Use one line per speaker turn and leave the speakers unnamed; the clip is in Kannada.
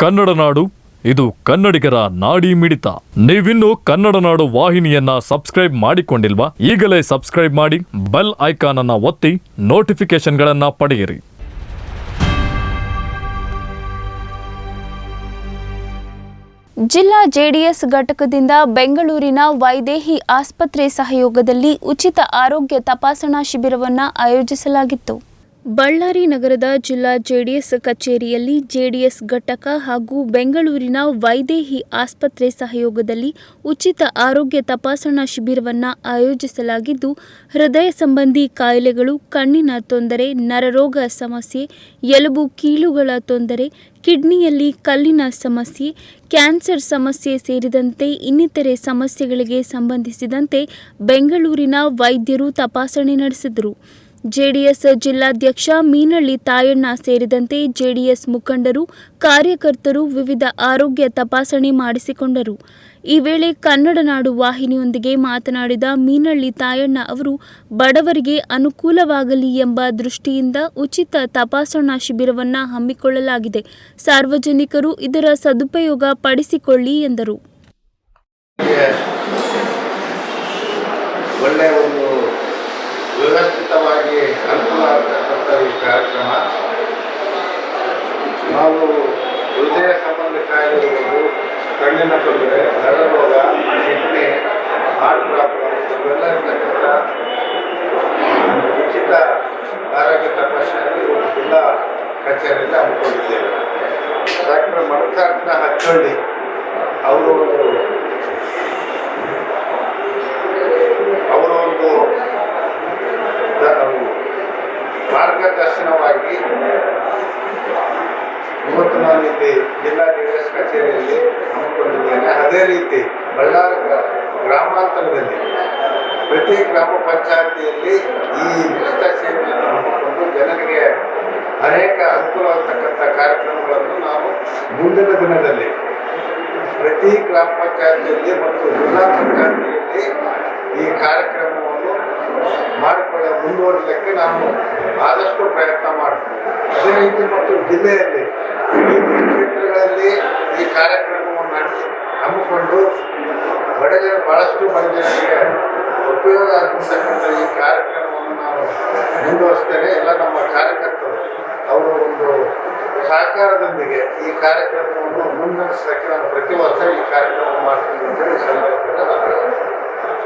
ಕನ್ನಡ ನಾಡು, ಇದು ಕನ್ನಡಿಗರ ನಾಡಿ ಮಿಡಿತ. ನೀವಿನ್ನು ಕನ್ನಡ ನಾಡು ವಾಹಿನಿಯನ್ನ ಸಬ್ಸ್ಕ್ರೈಬ್ ಮಾಡಿಕೊಂಡಿಲ್ವಾ? ಈಗಲೇ ಸಬ್ಸ್ಕ್ರೈಬ್ ಮಾಡಿ, ಬೆಲ್ ಐಕಾನ್ ಅನ್ನ ಒತ್ತಿ ನೋಟಿಫಿಕೇಶನ್ಗಳನ್ನ ಪಡೆಯಿರಿ.
ಜಿಲ್ಲಾ ಜೆಡಿಎಸ್ ಘಟಕದಿಂದ ಬೆಂಗಳೂರಿನ ವೈದೇಹಿ ಆಸ್ಪತ್ರೆ ಸಹಯೋಗದಲ್ಲಿ ಉಚಿತ ಆರೋಗ್ಯ ತಪಾಸಣಾ ಶಿಬಿರವನ್ನು ಆಯೋಜಿಸಲಾಗಿತ್ತು. ಬಳ್ಳಾರಿ ನಗರದ ಜಿಲ್ಲಾ ಜೆಡಿಎಸ್ ಕಚೇರಿಯಲ್ಲಿ ಜೆಡಿಎಸ್ ಘಟಕ ಹಾಗೂ ಬೆಂಗಳೂರಿನ ವೈದೇಹಿ ಆಸ್ಪತ್ರೆ ಸಹಯೋಗದಲ್ಲಿ ಉಚಿತ ಆರೋಗ್ಯ ತಪಾಸಣಾ ಶಿಬಿರವನ್ನು ಆಯೋಜಿಸಲಾಗಿದ್ದು, ಹೃದಯ ಸಂಬಂಧಿ ಕಾಯಿಲೆಗಳು, ಕಣ್ಣಿನ ತೊಂದರೆ, ನರರೋಗ ಸಮಸ್ಯೆ, ಎಲುಬು ಕೀಲುಗಳ ತೊಂದರೆ, ಕಿಡ್ನಿಯಲ್ಲಿ ಕಲ್ಲಿನ ಸಮಸ್ಯೆ, ಕ್ಯಾನ್ಸರ್ ಸಮಸ್ಯೆ ಸೇರಿದಂತೆ ಇನ್ನಿತರೆ ಸಮಸ್ಯೆಗಳಿಗೆ ಸಂಬಂಧಿಸಿದಂತೆ ಬೆಂಗಳೂರಿನ ವೈದ್ಯರು ತಪಾಸಣೆ ನಡೆಸಿದರು. ಜೆಡಿಎಸ್ ಜಿಲ್ಲಾಧ್ಯಕ್ಷ ಮೀನಳ್ಳಿ ತಾಯಣ್ಣ ಸೇರಿದಂತೆ ಜೆಡಿಎಸ್ ಮುಖಂಡರು, ಕಾರ್ಯಕರ್ತರು ವಿವಿಧ ಆರೋಗ್ಯ ತಪಾಸಣೆ ಮಾಡಿಸಿಕೊಂಡರು. ಈ ವೇಳೆ ಕನ್ನಡ ನಾಡು ವಾಹಿನಿಯೊಂದಿಗೆ ಮಾತನಾಡಿದ ಮೀನಳ್ಳಿ ತಾಯಣ್ಣ ಅವರು, ಬಡವರಿಗೆ ಅನುಕೂಲವಾಗಲಿ ಎಂಬ ದೃಷ್ಟಿಯಿಂದ ಉಚಿತ ತಪಾಸಣಾ ಶಿಬಿರವನ್ನು ಹಮ್ಮಿಕೊಳ್ಳಲಾಗಿದೆ. ಸಾರ್ವಜನಿಕರು ಇದರ ಸದುಪಯೋಗ ಪಡಿಸಿಕೊಳ್ಳಿ ಎಂದರು.
ಒಳ್ಳೆಯ ಒಂದು ವ್ಯವಸ್ಥಿತವಾಗಿ ಅನುಕೂಲ ಆಗ್ತಕ್ಕಂಥ ಈ ಕಾರ್ಯಕ್ರಮ. ನಾವು ಹೃದಯ ಸಂಬಂಧ ಕಾಯಿಲೆ ಇರ್ಬೋದು ಕಣ್ಣಿನ ತೊಂದರೆ ನರರೋಗ ಕಿಡ್ನಿ, ಹಾರ್ಟ್ ಪ್ರಾಬ್ಲಮ್ ಇವೆಲ್ಲ ಇರ್ತಕ್ಕಂಥ ಉಚಿತ ಆರೋಗ್ಯ ತಪಾಸಣೆ ಜಿಲ್ಲಾ ಕಚೇರಿಯಲ್ಲಿ ಹಮ್ಮಿಕೊಂಡಿದ್ದೇವೆ. ಡಾಕ್ಟರ್ ಮಲ್ಲಿಕಾರ್ಜುನ ಹಚ್ಚಳ್ಳಿ. ಅವರ ಇಲ್ಲಿ ಜಿಲ್ಲಾ ಜೆಡಿಎಸ್ ಕಚೇರಿಯಲ್ಲಿ ಹಮ್ಮಿಕೊಂಡಿದ್ದೇನೆ. ಅದೇ ರೀತಿ ಬಳ್ಳಾರಿ ಗ್ರಾಮಾಂತರದಲ್ಲಿ ಪ್ರತಿ ಗ್ರಾಮ ಪಂಚಾಯತಿಯಲ್ಲಿ ಈ ಉಚಿತ ಸೇವೆಯನ್ನು ಹಮ್ಮಿಕೊಂಡು ಜನರಿಗೆ ಅನೇಕ ಅನುಕೂಲ ಆಗ್ತಕ್ಕಂಥ ಕಾರ್ಯಕ್ರಮಗಳನ್ನು ನಾವು ಮುಂದಿನ ದಿನದಲ್ಲಿ ಪ್ರತಿ ಗ್ರಾಮ ಪಂಚಾಯತಿಯಲ್ಲಿ ಮತ್ತು ಜಿಲ್ಲಾ ಪಂಚಾಯತಿಯಲ್ಲಿ ಈ ಕಾರ್ಯಕ್ರಮವನ್ನು ಮಾಡಿಕೊಳ್ಳ ಮುಂದುವರಿಸಲಿಕ್ಕೆ ನಾವು ಆದಷ್ಟು ಪ್ರಯತ್ನ ಮಾಡ್ತೀವಿ. ಅದೇ ರೀತಿ ಮತ್ತು ಜಿಲ್ಲೆಯಲ್ಲಿ ಕ್ಷೇತ್ರಗಳಲ್ಲಿ ಈ ಕಾರ್ಯಕ್ರಮವನ್ನು ಹಮ್ಮಿಕೊಂಡು ಬಡಜನ ಬಹಳಷ್ಟು ಬಡಜನರಿಗೆ ಉಪಯೋಗ ಆಗ್ತಕ್ಕಂಥ ಈ ಕಾರ್ಯಕ್ರಮವನ್ನು ನಾವು ಮುಂದುವರಿಸ್ತೇನೆ ಎಲ್ಲ ನಮ್ಮ ಕಾರ್ಯಕರ್ತರು ಅವರು ಒಂದು ಸಹಕಾರದೊಂದಿಗೆ ಈ ಕಾರ್ಯಕ್ರಮವನ್ನು ಮುನ್ನಡೆಸಲಿಕ್ಕೆ